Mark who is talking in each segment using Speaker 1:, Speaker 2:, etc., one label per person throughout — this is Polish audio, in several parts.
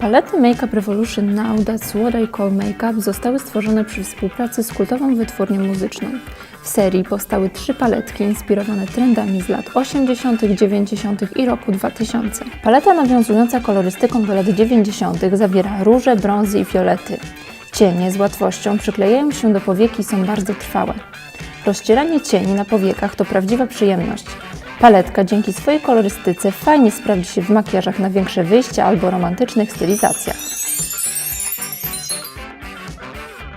Speaker 1: Palety Makeup Revolution Now That's What I Call Makeup zostały stworzone przy współpracy z kultową wytwórnią muzyczną. W serii powstały trzy paletki inspirowane trendami z lat 80., 90. i roku 2000. Paleta nawiązująca kolorystyką do lat 90. zawiera róże, brązy i fiolety. Cienie z łatwością przyklejają się do powieki i są bardzo trwałe. Rozcieranie cieni na powiekach to prawdziwa przyjemność. Paletka dzięki swojej kolorystyce fajnie sprawdzi się w makijażach na większe wyjścia albo romantycznych stylizacjach.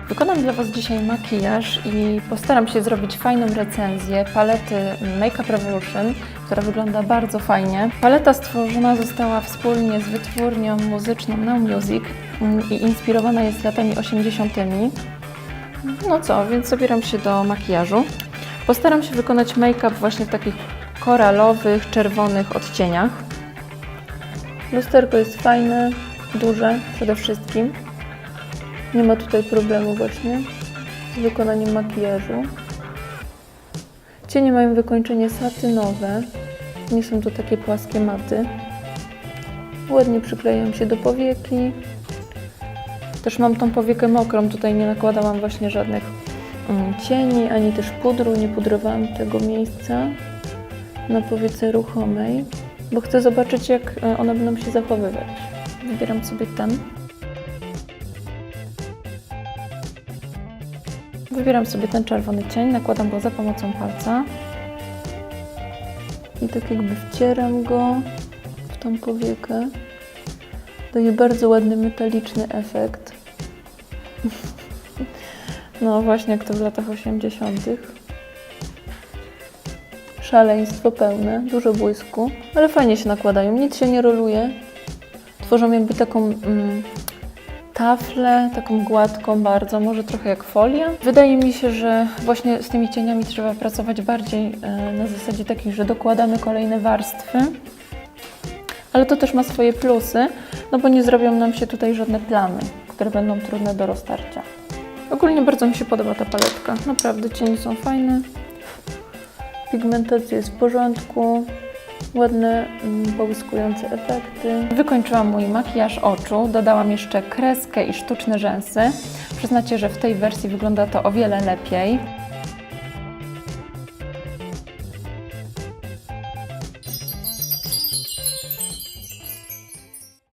Speaker 1: Wykonam dla Was dzisiaj makijaż i postaram się zrobić fajną recenzję palety Makeup Revolution, która wygląda bardzo fajnie. Paleta stworzona została wspólnie z wytwórnią muzyczną Now Music mm, i inspirowana jest latami 80. No co, więc zabieram się do makijażu. Postaram się wykonać make-up właśnie w takich koralowych, czerwonych odcieniach. Lusterko jest fajne, duże przede wszystkim. Nie ma tutaj problemu właśnie z wykonaniem makijażu. Cienie mają wykończenie satynowe, nie są to takie płaskie maty. Ładnie przyklejają się do powieki. Też mam tą powiekę mokrą, tutaj nie nakładałam właśnie żadnych mm, cieni, ani też pudru, nie pudrowałam tego miejsca na powiece ruchomej, bo chcę zobaczyć jak e, one będą się zachowywać. Wybieram sobie ten. Wybieram sobie ten czerwony cień, nakładam go za pomocą palca i tak jakby wcieram go w tą powiekę. Daje bardzo ładny metaliczny efekt. No właśnie jak to w latach 80. Szaleństwo pełne, dużo błysku, ale fajnie się nakładają, nic się nie roluje. Tworzą jakby taką mm, taflę, taką gładką bardzo, może trochę jak folia. Wydaje mi się, że właśnie z tymi cieniami trzeba pracować bardziej e, na zasadzie takiej, że dokładamy kolejne warstwy. Ale to też ma swoje plusy, no bo nie zrobią nam się tutaj żadne plamy, które będą trudne do roztarcia. Ogólnie bardzo mi się podoba ta paletka. Naprawdę cienie są fajne. Pigmentacja jest w porządku. Ładne, mm, połyskujące efekty. Wykończyłam mój makijaż oczu. Dodałam jeszcze kreskę i sztuczne rzęsy. Przyznacie, że w tej wersji wygląda to o wiele lepiej.